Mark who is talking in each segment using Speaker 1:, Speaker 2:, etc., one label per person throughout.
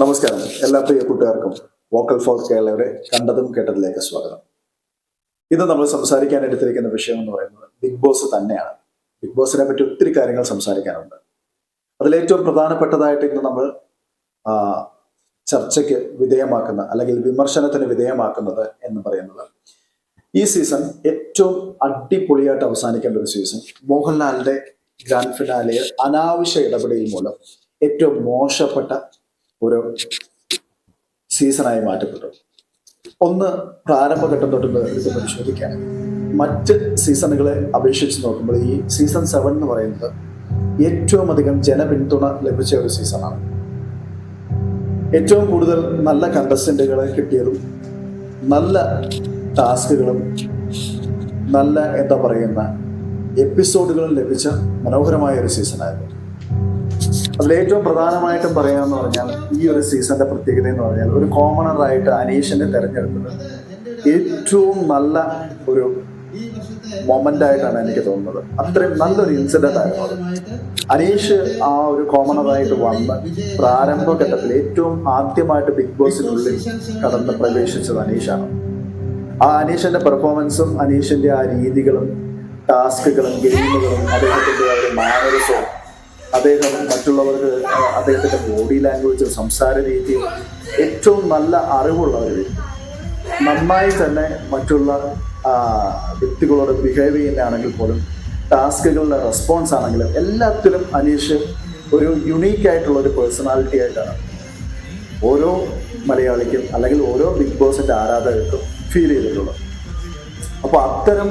Speaker 1: നമസ്കാരം. എല്ലാ പ്രിയ കൂട്ടുകാർക്കും വോക്കൽ ഫോർ കേരളയുടെ കണ്ടതും കേട്ടതിലേക്ക് സ്വാഗതം. ഇന്ന് നമ്മൾ സംസാരിക്കാൻ എടുത്തിരിക്കുന്ന വിഷയം എന്ന് പറയുന്നത് ബിഗ് ബോസ് തന്നെയാണ്. ബിഗ് ബോസിനെ പറ്റി ഒത്തിരി കാര്യങ്ങൾ സംസാരിക്കാനുണ്ട്. അതിലേറ്റവും പ്രധാനപ്പെട്ടതായിട്ട് ഇന്ന് നമ്മൾ ചർച്ചയ്ക്ക് വിധേയമാക്കുന്ന അല്ലെങ്കിൽ വിമർശനത്തിന് വിധേയമാക്കുന്നത് എന്ന് പറയുന്നത് ഈ സീസൺ ഏറ്റവും അടിപൊളിയായിട്ട് അവസാനിക്കേണ്ട ഒരു സീസൺ. മോഹൻലാലിന്റെ ഗ്രാൻഡ് ഫിനാലിയിൽ അനാവശ്യ ഇടപെടൽ മൂലം ഏറ്റവും മോശപ്പെട്ട ഒരു സീസണായി മാറ്റപ്പെട്ടു. ഒന്ന് പ്രാരംഭഘട്ടം തൊട്ട് ഇത് പരിശോധിക്കാൻ. മറ്റ് സീസണുകളെ അപേക്ഷിച്ച് നോക്കുമ്പോൾ ഈ സീസൺ സെവൻ എന്ന് പറയുന്നത് ഏറ്റവും അധികം ജനപിന്തുണ ലഭിച്ച ഒരു സീസണാണ്. ഏറ്റവും കൂടുതൽ നല്ല കണ്ടസ്റ്റന്റുകളെ കിട്ടിയതും നല്ല ടാസ്കുകളും നല്ല എന്താ പറയുന്ന എപ്പിസോഡുകളും ലഭിച്ച മനോഹരമായ ഒരു സീസണായിരുന്നു. അതിൽ ഏറ്റവും പ്രധാനമായിട്ടും പറയാന്ന് പറഞ്ഞാൽ ഈ ഒരു സീസണിന്റെ പ്രത്യേകത എന്ന് പറഞ്ഞാൽ ഒരു കോമണർ ആയിട്ട് അനീഷിനെ തെരഞ്ഞെടുത്തത് ഏറ്റവും നല്ല ഒരു മൊമെന്റ് ആയിട്ടാണ് എനിക്ക് തോന്നുന്നത്. അത്രയും നല്ലൊരു ഇൻസിഡന്റ് ആയിരുന്നു അത്. അനീഷ് ആ ഒരു കോമണറായിട്ട് വന്ന് പ്രാരംഭഘട്ടത്തിൽ ഏറ്റവും ആദ്യമായിട്ട് ബിഗ് ബോസിനുള്ളിൽ കടന്ന് പ്രവേശിച്ചത് അനീഷാണ്. ആ അനീഷിന്റെ പെർഫോമൻസും അനീഷിന്റെ ആ രീതികളും ടാസ്കുകളും ഗെയിമുകളും അദ്ദേഹത്തിന്റെ ആ ഒരു മാനറിസവും അദ്ദേഹം മറ്റുള്ളവർക്ക് അദ്ദേഹത്തിന്റെ ബോഡി ലാംഗ്വേജും സംസാര രീതിയും ഏറ്റവും നല്ല അറിവുള്ള ഒരു വ്യക്തി നന്നായി തന്നെ മറ്റുള്ള വ്യക്തികളോട് ബിഹേവ് ചെയ്യുന്നതാണെങ്കിൽ പോലും ടാസ്കുകളുടെ റെസ്പോൺസ് ആണെങ്കിലും എല്ലാത്തിലും അനീഷ് ഒരു യുണീക്ക് ആയിട്ടുള്ള ഒരു പേഴ്സണാലിറ്റി ആയിട്ടാണ്. ഓരോ മലയാളിക്കും അല്ലെങ്കിൽ ഓരോ ബിഗ് ബോസിന്റെ ആരാധകർക്കും ഫീൽ ചെയ്തിട്ടുള്ളത്. അപ്പോൾ അത്തരം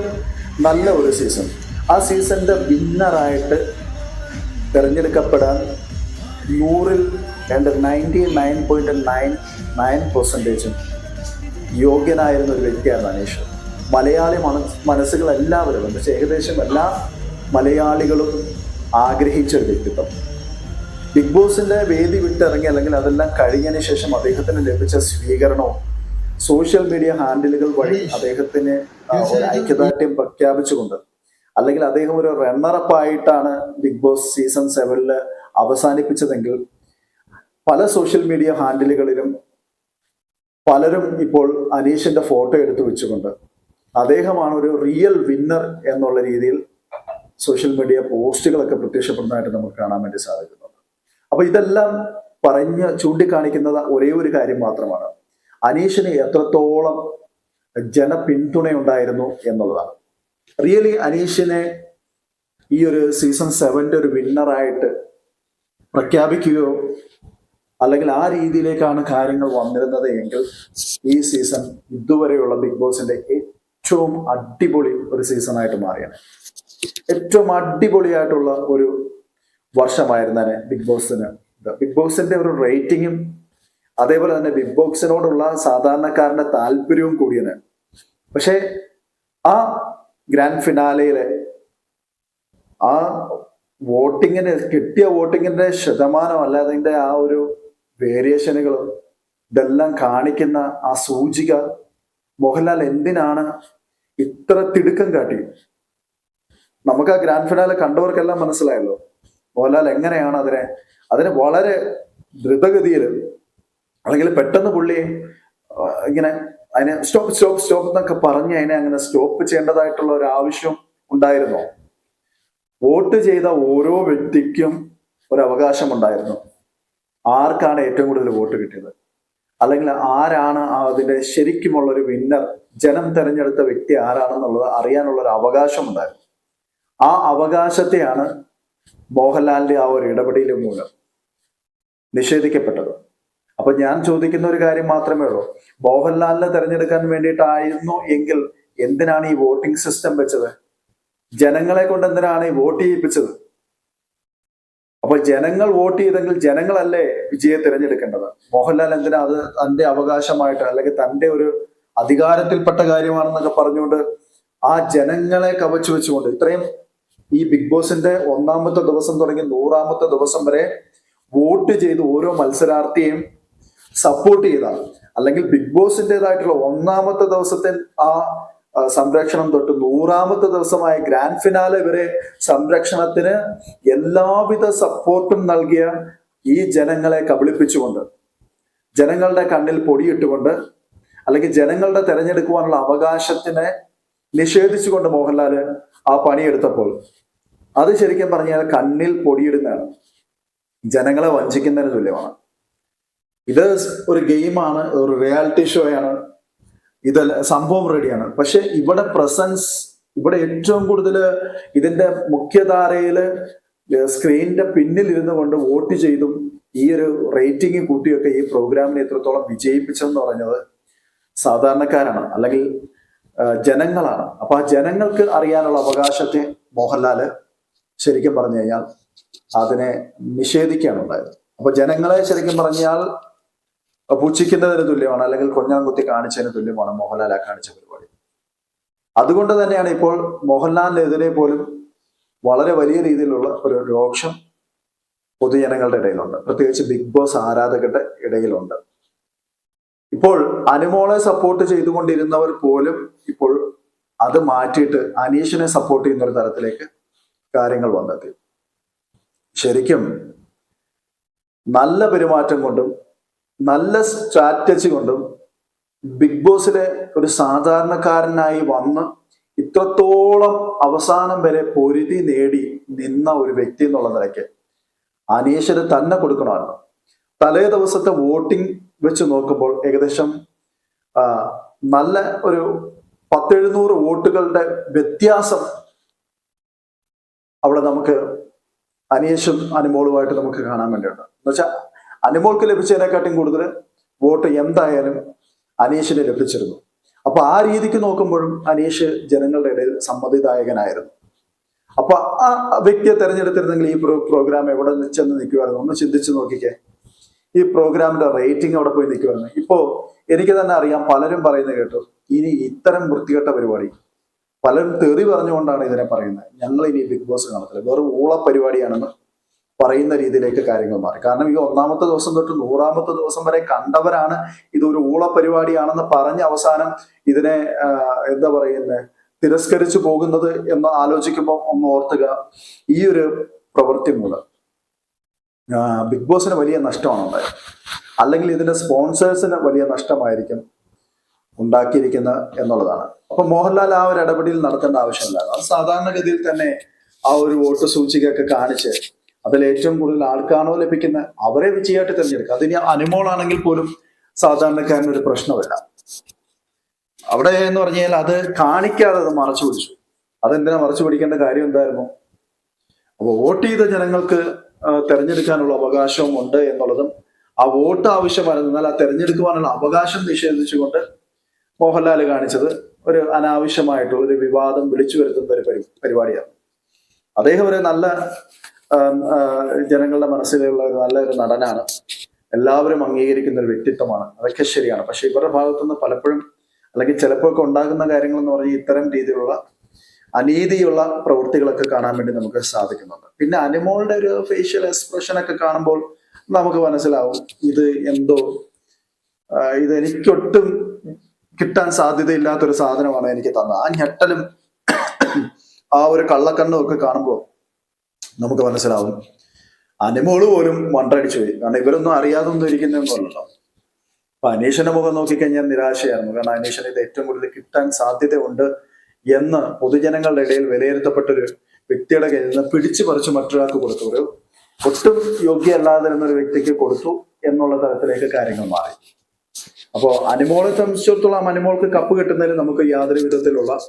Speaker 1: നല്ല ഒരു സീസൺ ആ സീസണിന്റെ വിന്നറായിട്ട് തിരഞ്ഞെടുക്കപ്പെടാൻ നൂറിൽ രണ്ട് ninety nine point nine nine പെർസെന്റേജും യോഗ്യനായിരുന്ന ഒരു വ്യക്തിയാണ് അനീഷ്. മലയാളി മന മനസ്സുകൾ എല്ലാവരും പക്ഷേ ഏകദേശം എല്ലാ മലയാളികളും ആഗ്രഹിച്ച ഒരു വ്യക്തിത്വം. ബിഗ് ബോസിന്റെ വേദി വിട്ടിറങ്ങി അല്ലെങ്കിൽ അതെല്ലാം കഴിഞ്ഞതിന് ശേഷം അദ്ദേഹത്തിന് ലഭിച്ച സ്വീകരണവും സോഷ്യൽ മീഡിയ ഹാൻഡിലുകൾ വഴി അദ്ദേഹത്തിന് ഐക്യദാർഢ്യം പ്രഖ്യാപിച്ചുകൊണ്ട് അല്ലെങ്കിൽ അദ്ദേഹം ഒരു റണ്ണറപ്പ് ആയിട്ടാണ് ബിഗ് ബോസ് സീസൺ സെവനിൽ അവസാനിപ്പിച്ചതെങ്കിൽ പല സോഷ്യൽ മീഡിയ ഹാൻഡിലുകളിലും പലരും ഇപ്പോൾ അനീഷിന്റെ ഫോട്ടോ എടുത്തു വെച്ചുകൊണ്ട് അദ്ദേഹമാണ് ഒരു റിയൽ വിന്നർ എന്നുള്ള രീതിയിൽ സോഷ്യൽ മീഡിയ പോസ്റ്റുകളൊക്കെ പ്രത്യക്ഷപ്പെടുന്നതായിട്ട് നമുക്ക് കാണാൻ വേണ്ടി സാധിക്കുന്നത് അപ്പൊ ഇതെല്ലാം പറഞ്ഞ് ചൂണ്ടിക്കാണിക്കുന്നത് ഒരേ ഒരു കാര്യം മാത്രമാണ്. അനീഷിന് എത്രത്തോളം ജനപിന്തുണയുണ്ടായിരുന്നു എന്നുള്ളതാണ്. റിയലി അനീഷിനെ ഈ ഒരു സീസൺ സെവന്റെ ഒരു വിന്നറായിട്ട് പ്രഖ്യാപിക്കുകയോ അല്ലെങ്കിൽ ആ രീതിയിലേക്കാണ് കാര്യങ്ങൾ വന്നിരുന്നത് എങ്കിൽ ഈ സീസൺ ഇതുവരെയുള്ള ബിഗ് ബോസിന്റെ ഏറ്റവും അടിപൊളി ഒരു സീസണായിട്ട് മാറിയാണ്. ഏറ്റവും അടിപൊളിയായിട്ടുള്ള ഒരു വർഷമായിരുന്നേനെ ബിഗ് ബോസിന് ബിഗ് ബോസിന്റെ ഒരു റേറ്റിങ്ങും അതേപോലെ തന്നെ ബിഗ് ബോക്സിനോടുള്ള സാധാരണക്കാരന്റെ താല്പര്യവും കൂടിയാണ്. പക്ഷേ ആ ഗ്രാൻഡ് ഫിനാലയിലെ ആ വോട്ടിങ്ങിന് കിട്ടിയ വോട്ടിങ്ങിന്റെ ശതമാനം അല്ല അതിന്റെ ആ ഒരു വേരിയേഷനുകളും ഇതെല്ലാം കാണിക്കുന്ന ആ സൂചിക മോഹൻലാൽ എന്തിനാണ് ഇത്ര തിടുക്കം കാട്ടി? നമുക്ക് ആ ഗ്രാൻഡ് ഫിനാലെ കണ്ടവർക്കെല്ലാം മനസ്സിലായല്ലോ. മോഹൻലാൽ എങ്ങനെയാണ് അതിനെ അതിന് വളരെ ദ്രുതഗതിയിൽ അല്ലെങ്കിൽ പെട്ടെന്ന് പുള്ളി ഇങ്ങനെ അതിനെ സ്റ്റോപ്പ് സ്റ്റോപ്പ് സ്റ്റോപ്പ് എന്നൊക്കെ പറഞ്ഞ് അതിനെ അങ്ങനെ സ്റ്റോപ്പ് ചെയ്യേണ്ടതായിട്ടുള്ള ഒരു ആവശ്യം ഉണ്ടായിരുന്നോ? വോട്ട് ചെയ്ത ഓരോ വ്യക്തിക്കും ഒരു അവകാശം ഉണ്ടായിരുന്നു. ആർക്കാണ് ഏറ്റവും കൂടുതൽ വോട്ട് കിട്ടിയത്? അല്ലെങ്കിൽ ആരാണ് അതിന്റെ ശരിക്കുമുള്ള ഒരു വിന്നർ ജനം തെരഞ്ഞെടുത്ത വ്യക്തി ആരാണെന്നുള്ളത് അറിയാനുള്ള ഒരു അവകാശം ഉണ്ടായിരുന്നു. ആ അവകാശത്തെയാണ് മോഹൻലാലിന്റെ ആ ഒരു ഇടപെടൽ മൂലം നിഷേധിക്കപ്പെട്ടത്. അപ്പൊ ഞാൻ ചോദിക്കുന്ന ഒരു കാര്യം മാത്രമേ ഉള്ളൂ. മോഹൻലാലിനെ തെരഞ്ഞെടുക്കാൻ വേണ്ടിയിട്ടായിരുന്നു എങ്കിൽ എന്തിനാണ് ഈ വോട്ടിംഗ് സിസ്റ്റം വെച്ചത്? ജനങ്ങളെ കൊണ്ട് എന്തിനാണ് ഈ വോട്ട് ചെയ്യിപ്പിച്ചത്? അപ്പൊ ജനങ്ങൾ വോട്ട് ചെയ്തെങ്കിൽ ജനങ്ങളല്ലേ വിജയെ തിരഞ്ഞെടുക്കേണ്ടത്? മോഹൻലാൽ എന്തിനാ അത് തന്റെ അവകാശമായിട്ട് അല്ലെങ്കിൽ തന്റെ ഒരു അധികാരത്തിൽപ്പെട്ട കാര്യമാണെന്നൊക്കെ പറഞ്ഞുകൊണ്ട് ആ ജനങ്ങളെ കവച്ചു വെച്ചുകൊണ്ട് ഇത്രയും ഈ ബിഗ് ബോസിന്റെ ഒന്നാമത്തെ ദിവസം തുടങ്ങി നൂറാമത്തെ ദിവസം വരെ വോട്ട് ചെയ്ത് ഓരോ മത്സരാർത്ഥിയെയും സപ്പോർട്ട് ചെയ്ത അല്ലെങ്കിൽ ബിഗ് ബോസിന്റെതായിട്ടുള്ള ഒന്നാമത്തെ ദിവസത്തെ ആ സംരക്ഷണം തൊട്ട് നൂറാമത്തെ ദിവസമായ ഗ്രാൻഡ് ഫിനാലെ വരെ സംരക്ഷണത്തിന് എല്ലാവിധ സപ്പോർട്ടും നൽകിയ ഈ ജനങ്ങളെ കബളിപ്പിച്ചുകൊണ്ട് ജനങ്ങളുടെ കണ്ണിൽ പൊടിയിട്ടുകൊണ്ട് അല്ലെങ്കിൽ ജനങ്ങളുടെ തെരഞ്ഞെടുക്കുവാനുള്ള അവകാശത്തിനെ നിഷേധിച്ചുകൊണ്ട് മോഹൻലാൽ ആ പണിയെടുത്തപ്പോൾ അത് ശരിക്കും പറഞ്ഞാൽ കണ്ണിൽ പൊടിയിടുന്നതാണ്. ജനങ്ങളെ വഞ്ചിക്കുന്നതിന് തുല്യമാണ്. ഇത് ഒരു ഗെയിമാണ് ഒരു റിയാലിറ്റി ഷോയാണ്. ഇത് സംഭവം റെഡിയാണ് പക്ഷെ ഇവിടെ പ്രസൻസ് ഇവിടെ ഏറ്റവും കൂടുതൽ ഇതിന്റെ മുഖ്യധാരയിൽ സ്ക്രീനിന്റെ പിന്നിൽ ഇരുന്നു കൊണ്ട് വോട്ട് ചെയ്തും ഈ ഒരു റേറ്റിംഗ് കൂട്ടിയൊക്കെ ഈ പ്രോഗ്രാമിനെ എത്രത്തോളം വിജയിപ്പിച്ചെന്ന് പറഞ്ഞത് സാധാരണക്കാരാണ് അല്ലെങ്കിൽ ജനങ്ങളാണ്. അപ്പൊ ആ ജനങ്ങൾക്ക് അറിയാനുള്ള അവകാശത്തെ മോഹൻലാൽ ശരിക്കും പറഞ്ഞു കഴിഞ്ഞാൽ അതിനെ നിഷേധിക്കുകയാണ് ഉണ്ടായത്. അപ്പൊ ജനങ്ങളെ ശരിക്കും പറഞ്ഞാൽ പുച്ഛിക്കുന്നതിന് തുല്യമാണ് അല്ലെങ്കിൽ കൊഞ്ഞാങ്കുത്തി കാണിച്ചതിന് തുല്യമാണ് മോഹൻലാൽ ആ കാണിച്ച പരിപാടി. അതുകൊണ്ട് തന്നെയാണ് ഇപ്പോൾ മോഹൻലാലിനെതിരെ പോലും വളരെ വലിയ രീതിയിലുള്ള ഒരു രോക്ഷം പൊതുജനങ്ങളുടെ ഇടയിലുണ്ട്. പ്രത്യേകിച്ച് ബിഗ് ബോസ് ആരാധകരുടെ ഇടയിലുണ്ട്. ഇപ്പോൾ അനുമോളെ സപ്പോർട്ട് ചെയ്തുകൊണ്ടിരുന്നവർ പോലും ഇപ്പോൾ അത് മാറ്റിയിട്ട് അനീഷിനെ സപ്പോർട്ട് ചെയ്യുന്ന ഒരു തരത്തിലേക്ക് കാര്യങ്ങൾ വന്നെത്തി. ശരിക്കും നല്ല പെരുമാറ്റം കൊണ്ടും നല്ല സ്ട്രാറ്റജി കൊണ്ടും ബിഗ് ബോസിലെ ഒരു സാധാരണക്കാരനായി വന്ന് ഇത്രത്തോളം അവസാനം വരെ പൊരുതി നേടി നിന്ന ഒരു വ്യക്തി എന്നുള്ള നിലയ്ക്ക് അനീഷിന് തന്നെ കൊടുക്കണമായിരുന്നു. തലേ ദിവസത്തെ വോട്ടിംഗ് വെച്ച് നോക്കുമ്പോൾ ഏകദേശം നല്ല ഒരു പത്തെഴുന്നൂറ് വോട്ടുകളുടെ വ്യത്യാസം അവിടെ നമുക്ക് അനീഷും അനുമോളുമായിട്ട് നമുക്ക് കാണാൻ വേണ്ടിയുണ്ട്. എന്നുവെച്ചാൽ അനുമോൾക്ക് ലഭിച്ചതിനെക്കാട്ടും കൂടുതൽ വോട്ട് എന്തായാലും അനീഷിന് ലഭിച്ചിരുന്നു. അപ്പൊ ആ രീതിക്ക് നോക്കുമ്പോഴും അനീഷ് ജനങ്ങളുടെ ഇടയിൽ സമ്മതിദായകനായിരുന്നു. അപ്പൊ ആ വ്യക്തിയെ തെരഞ്ഞെടുത്തിരുന്നെങ്കിൽ ഈ പ്രോ- പ്രോഗ്രാം എവിടെ ചെന്ന് നിൽക്കുമായിരുന്നു ഒന്ന് ചിന്തിച്ചു നോക്കിക്കേ. ഈ പ്രോഗ്രാമിന്റെ റേറ്റിംഗ് അവിടെ പോയി നിൽക്കുമായിരുന്നു ഇപ്പോ എനിക്ക് തന്നെ അറിയാം പലരും പറയുന്നത് കേട്ടു ഇനി ഇത്തരം വൃത്തികെട്ട പരിപാടി. പലരും തെറി പറഞ്ഞുകൊണ്ടാണ് ഇതിനെ പറയുന്നത്. ഞങ്ങൾ ഇനി ബിഗ് ബോസ് കാണത്തില്ല. വെറും ഊള പരിപാടിയാണെന്ന് പറയുന്ന രീതിയിലേക്ക് കാര്യങ്ങൾ മാറി. കാരണം ഈ ഒന്നാമത്തെ ദിവസം തൊട്ട് നൂറാമത്തെ ദിവസം വരെ കണ്ടവരാണ് ഇതൊരു ഊള പരിപാടിയാണെന്ന് പറഞ്ഞ് അവസാനം ഇതിനെ എന്താ പറയുന്നത് തിരസ്കരിച്ചു പോകുന്നത് എന്ന് ആലോചിക്കുമ്പോൾ ഒന്ന് ഓർത്തുക ഈ ഒരു പ്രവൃത്തി മൂലം. ബിഗ് ബോസിന് വലിയ നഷ്ടമാണ് ഉണ്ടായത്. അല്ലെങ്കിൽ ഇതിന്റെ സ്പോൺസേഴ്സിന് വലിയ നഷ്ടമായിരിക്കും ഉണ്ടാക്കിയിരിക്കുന്നത് എന്നുള്ളതാണ്. അപ്പൊ മോഹൻലാൽ ആ ഒരു ഇടപെടൽ നടത്തേണ്ട ആവശ്യമില്ല. സാധാരണഗതിയിൽ തന്നെ ആ ഒരു വോട്ട് സൂചികയൊക്കെ കാണിച്ച് അതിൽ ഏറ്റവും കൂടുതൽ ആൾക്കാണോ ലഭിക്കുന്ന അവരെ വിജയമായിട്ട് തിരഞ്ഞെടുക്കുക. അതിനി അനുമോളാണെങ്കിൽ പോലും സാധാരണക്കാരന് ഒരു പ്രശ്നമല്ല. അവിടെ എന്ന് പറഞ്ഞാൽ അത് കാണിക്കാതെ അത് മറച്ചു പിടിച്ചു. അതെന്തിനാ മറച്ചു പിടിക്കേണ്ട കാര്യം എന്തായിരുന്നു? അപ്പൊ വോട്ട് ചെയ്ത ജനങ്ങൾക്ക് തിരഞ്ഞെടുക്കാനുള്ള അവകാശവും ഉണ്ട് എന്നുള്ളതും ആ വോട്ട് ആവശ്യമായിരുന്നു എന്നാൽ ആ തെരഞ്ഞെടുക്കുവാനുള്ള അവകാശം നിഷേധിച്ചുകൊണ്ട് മോഹൻലാൽ കാണിച്ചത് ഒരു അനാവശ്യമായിട്ടുള്ള ഒരു വിവാദം വിളിച്ചു വരുത്തുന്ന ഒരു പരി പരിപാടിയാണ്. അദ്ദേഹം ഒരു നല്ല ജനങ്ങളുടെ മനസ്സിലുള്ള ഒരു നല്ലൊരു നടനാണ്. എല്ലാവരും അംഗീകരിക്കുന്ന ഒരു വ്യക്തിത്വമാണ്. അതൊക്കെ ശരിയാണ്. പക്ഷെ ഇവരുടെ ഭാഗത്തുനിന്ന് പലപ്പോഴും അല്ലെങ്കിൽ ചിലപ്പോഴൊക്കെ ഉണ്ടാകുന്ന കാര്യങ്ങൾ എന്ന് പറഞ്ഞാൽ ഇത്തരം രീതിയിലുള്ള അനീതിയുള്ള പ്രവൃത്തികളൊക്കെ കാണാൻ വേണ്ടി നമുക്ക് സാധിക്കുന്നുണ്ട്. പിന്നെ അനുമോളുടെ ഒരു ഫേഷ്യൽ എക്സ്പ്രഷൻ ഒക്കെ കാണുമ്പോൾ നമുക്ക് മനസ്സിലാവും ഇത് എന്തോ ഇത് എനിക്കൊട്ടും കിട്ടാൻ സാധ്യതയില്ലാത്തൊരു സാധനമാണ് എനിക്ക് തന്നത്. ആ ഞെട്ടലും ആ ഒരു കള്ളക്കണ്ണും ഒക്കെ കാണുമ്പോൾ നമുക്ക് മനസ്സിലാവും. അനിമോൾ പോലും മണ്ടടിച്ചു പോയി. കാരണം ഇവരൊന്നും അറിയാതൊന്നും ഇരിക്കുന്നൊന്നുമല്ലല്ലോ അപ്പൊ അനീഷിന്റെ മുഖം നോക്കിക്കഴിഞ്ഞാൽ നിരാശയായിരുന്നു. കാരണം അനീഷിന് ഇത് ഏറ്റവും കൂടുതൽ കിട്ടാൻ സാധ്യതയുണ്ട് എന്ന് പൊതുജനങ്ങളുടെ ഇടയിൽ വിലയിരുത്തപ്പെട്ടൊരു വ്യക്തിയുടെ കയ്യിൽ നിന്ന് പിടിച്ചു പറിച്ച് മറ്റൊരാൾക്ക് കൊടുത്തു. ഒരു ഒട്ടും യോഗ്യമല്ലാതിരുന്ന ഒരു വ്യക്തിക്ക് കൊടുത്തു എന്നുള്ള തരത്തിലേക്ക് കാര്യങ്ങൾ മാറി. അപ്പോ അനുമോളെ സംബന്ധിച്ചിടത്തോളം അനുമോൾക്ക് കപ്പ് കിട്ടുന്നതിൽ നമുക്ക് യാതൊരു വിധത്തിലുള്ള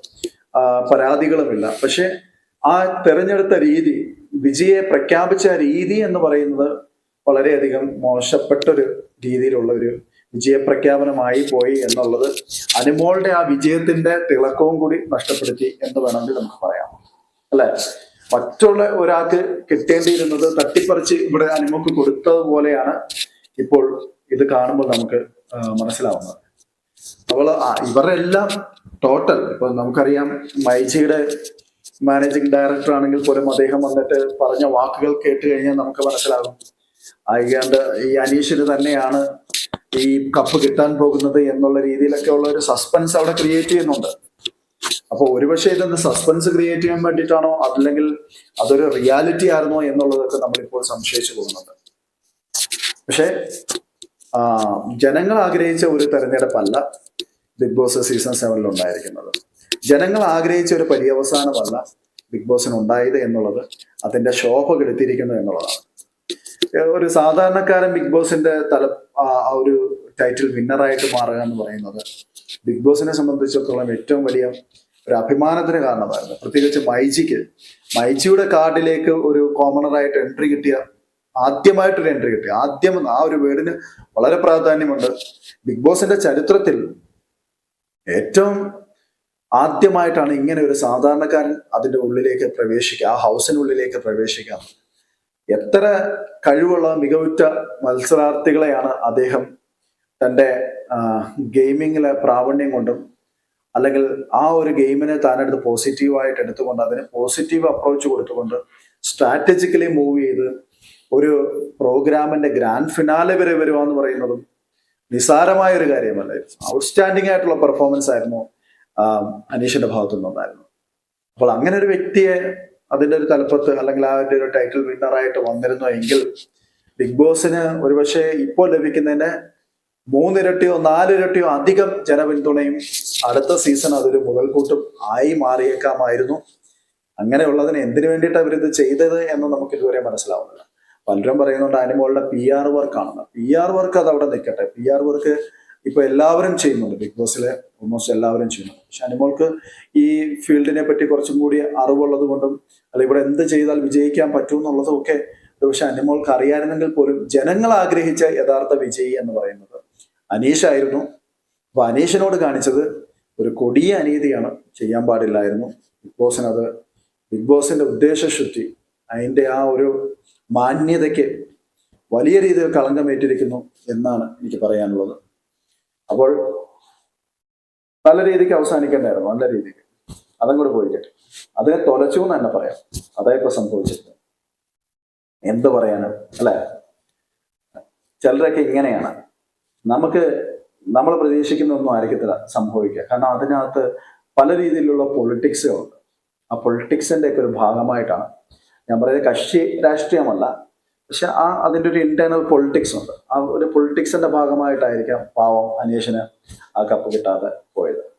Speaker 1: പരാതികളുമില്ല. പക്ഷെ ആ തെരഞ്ഞെടുത്ത രീതി വിജയെ പ്രഖ്യാപിച്ച രീതി എന്ന് പറയുന്നത് വളരെയധികം മോശപ്പെട്ടൊരു രീതിയിലുള്ള ഒരു വിജയപ്രഖ്യാപനമായി പോയി എന്നുള്ളത് അനുമോളുടെ ആ വിജയത്തിന്റെ തിളക്കവും കൂടി നഷ്ടപ്പെടുത്തി എന്ന് വേണമെങ്കിൽ നമുക്ക് പറയാം. അല്ലെ? മറ്റുള്ള ഒരാൾക്ക് കിട്ടേണ്ടിയിരുന്നത് തട്ടിപ്പറിച്ച് ഇവിടെ അനുമോക്ക് കൊടുത്തതുപോലെയാണ് ഇപ്പോൾ ഇത് കാണുമ്പോൾ നമുക്ക് മനസ്സിലാവുന്നത്. അപ്പോൾ ഇവരെല്ലാം ടോട്ടൽ ഇപ്പൊ നമുക്കറിയാം മൈജിയുടെ മാനേജിംഗ് ഡയറക്ടർ ആണെങ്കിൽ പോലും അദ്ദേഹം വന്നിട്ട് പറഞ്ഞ വാക്കുകൾ കേട്ട് കഴിഞ്ഞാൽ നമുക്ക് മനസ്സിലാകും. അയ്യാണ്ട് ഈ അനീഷിന് തന്നെയാണ് ഈ കപ്പ് കിട്ടാൻ പോകുന്നത് എന്നുള്ള രീതിയിലൊക്കെ ഉള്ള ഒരു സസ്പെൻസ് അവിടെ ക്രിയേറ്റ് ചെയ്യുന്നുണ്ട്. അപ്പൊ ഒരുപക്ഷെ ഇതൊന്ന് സസ്പെൻസ് ക്രിയേറ്റ് ചെയ്യാൻ വേണ്ടിയിട്ടാണോ? അല്ലെങ്കിൽ അതൊരു റിയാലിറ്റി ആയിരുന്നോ എന്നുള്ളതൊക്കെ നമ്മളിപ്പോൾ സംശയിച്ചു പോകുന്നുണ്ട്. പക്ഷേ ജനങ്ങൾ ആഗ്രഹിച്ച ഒരു തെരഞ്ഞെടുപ്പല്ല ബിഗ് ബോസ് സീസൺ സെവനിൽ ഉണ്ടായിരിക്കുന്നത്. ജനങ്ങൾ ആഗ്രഹിച്ച ഒരു പര്യവസാനമല്ല ബിഗ് ബോസിന് ഉണ്ടായത് എന്നുള്ളത് അതിന്റെ ശോഭ കെടുത്തിയിരിക്കുന്നു എന്നുള്ളതാണ്. ഒരു സാധാരണക്കാരൻ ബിഗ് ബോസിന്റെ തല ആ ഒരു ടൈറ്റിൽ വിന്നറായിട്ട് മാറുക എന്ന് പറയുന്നത് ബിഗ് ബോസിനെ സംബന്ധിച്ചിടത്തോളം ഏറ്റവും വലിയ ഒരു അഭിമാനത്തിന് കാരണമായിരുന്നു. പ്രത്യേകിച്ച് മൈജിക്ക് മൈജിയുടെ കാർഡിലേക്ക് ഒരു കോമണറായിട്ട് എൻട്രി കിട്ടിയ ആദ്യമായിട്ടൊരു എൻട്രി കിട്ടി ആദ്യം ആ ഒരു വേർഡിന് വളരെ പ്രാധാന്യമുണ്ട്. ബിഗ് ബോസിന്റെ ചരിത്രത്തിൽ ഏറ്റവും ആദ്യമായിട്ടാണ് ഇങ്ങനെ ഒരു സാധാരണക്കാരൻ അതിന്റെ ഉള്ളിലേക്ക് പ്രവേശിക്കുക ആ ഹൗസിനുള്ളിലേക്ക് പ്രവേശിക്കുക. എത്ര കഴിവുള്ള മികവുറ്റ മത്സരാർത്ഥികളെയാണ് അദ്ദേഹം തന്റെ ഗെയിമിങ്ങിലെ പ്രാവണ്യം കൊണ്ടും അല്ലെങ്കിൽ ആ ഒരു ഗെയിമിനെ താനെടുത്ത് പോസിറ്റീവായിട്ട് എടുത്തുകൊണ്ട് അതിന് പോസിറ്റീവ് അപ്രോച്ച് കൊടുത്തുകൊണ്ട് സ്ട്രാറ്റജിക്കലി മൂവ് ചെയ്ത് ഒരു പ്രോഗ്രാമിന്റെ ഗ്രാൻഡ് ഫിനാലെ വരെ വരുവാന്ന് പറയുന്നതും നിസാരമായ ഒരു കാര്യമല്ല ഔട്ട്സ്റ്റാൻഡിംഗ് ആയിട്ടുള്ള പെർഫോമൻസ് ആയിരുന്നു അനീഷിന്റെ ഭാഗത്തു നിന്നുണ്ടായിരുന്നു അപ്പോൾ അങ്ങനെ ഒരു വ്യക്തിയെ അതിന്റെ ഒരു തലപ്പത്ത് അല്ലെങ്കിൽ ആ ഒരു ടൈറ്റിൽ വിന്നറായിട്ട് വന്നിരുന്നു എങ്കിൽ ബിഗ് ബോസിന് ഒരുപക്ഷെ ഇപ്പോൾ ലഭിക്കുന്നതിന്റെ മൂന്നിരട്ടിയോ നാലിരട്ടിയോ അധികം ജനപിന്തുണയും അടുത്ത സീസൺ അതൊരു മുതൽക്കൂട്ടും ആയി മാറിയേക്കാമായിരുന്നു. അങ്ങനെയുള്ളതിന് എന്തിനു വേണ്ടിയിട്ട് അവരിത് ചെയ്തത് എന്ന് നമുക്ക് ഇതുവരെ മനസ്സിലാവുന്നില്ല. പലരും പറയുന്നുണ്ട് അനുമോളുടെ പി ആർ വർക്ക് ആണെന്ന്. പി ആർ വർക്ക് അത് അവിടെ നിൽക്കട്ടെ. പി ആർ വർക്ക് ഇപ്പൊ എല്ലാവരും ചെയ്യുന്നുണ്ട്. ബിഗ് ബോസിലെ ഓൾമോസ്റ്റ് എല്ലാവരും ചെയ്യുന്നുണ്ട്. പക്ഷെ അനിമോൾക്ക് ഈ ഫീൽഡിനെ പറ്റി കുറച്ചും കൂടി അറിവുള്ളത് കൊണ്ടും അല്ല ഇവിടെ എന്ത് ചെയ്താൽ വിജയിക്കാൻ പറ്റും എന്നുള്ളതും ഒക്കെ പക്ഷെ അനിമോൾക്ക് അറിയാനെങ്കിൽ പോലും ജനങ്ങൾ ആഗ്രഹിച്ച യഥാർത്ഥ വിജയി എന്ന് പറയുന്നത് അനീഷായിരുന്നു അപ്പൊ അനീഷിനോട് കാണിച്ചത് ഒരു കൊടിയ അനീതിയാണ്. ചെയ്യാൻ പാടില്ലായിരുന്നു. ബിഗ് ബോസിനത് ബിഗ് ബോസിന്റെ ഉദ്ദേശശുദ്ധി അതിന്റെ ആ ഒരു മാന്യതയ്ക്ക് വലിയ രീതിയിൽ കളങ്കമേറ്റിരിക്കുന്നു എന്നാണ് എനിക്ക് പറയാനുള്ളത്. അപ്പോൾ നല്ല രീതിക്ക് അവസാനിക്കേണ്ടായിരുന്നു നല്ല രീതിക്ക്. അതും കൂടെ പോയിക്കട്ടെ അതിനെ തൊലച്ചു എന്ന് തന്നെ പറയാം. അതായിപ്പോ സംഭവിച്ചത് എന്ത് പറയാനും അല്ലെ? ചിലരൊക്കെ ഇങ്ങനെയാണ്. നമുക്ക് നമ്മൾ പ്രതീക്ഷിക്കുന്നൊന്നും ആയിരിക്കത്തില്ല സംഭവിക്കുക. കാരണം അതിനകത്ത് പല രീതിയിലുള്ള പൊളിറ്റിക്സുകളുണ്ട് ആ പൊളിറ്റിക്സിന്റെ ഒക്കെ ഒരു ഭാഗമായിട്ടാണ് ഞാൻ പറയുന്നത്. കക്ഷി രാഷ്ട്രീയമല്ല പക്ഷെ ആ അതിന്റെ ഒരു ഇന്റേണൽ പൊളിറ്റിക്സ് ഉണ്ട്. ആ ഒരു പൊളിറ്റിക്സിന്റെ ഭാഗമായിട്ടായിരിക്കാം പാവം അനീഷിന് ആ കപ്പ് കിട്ടാതെ പോയത്.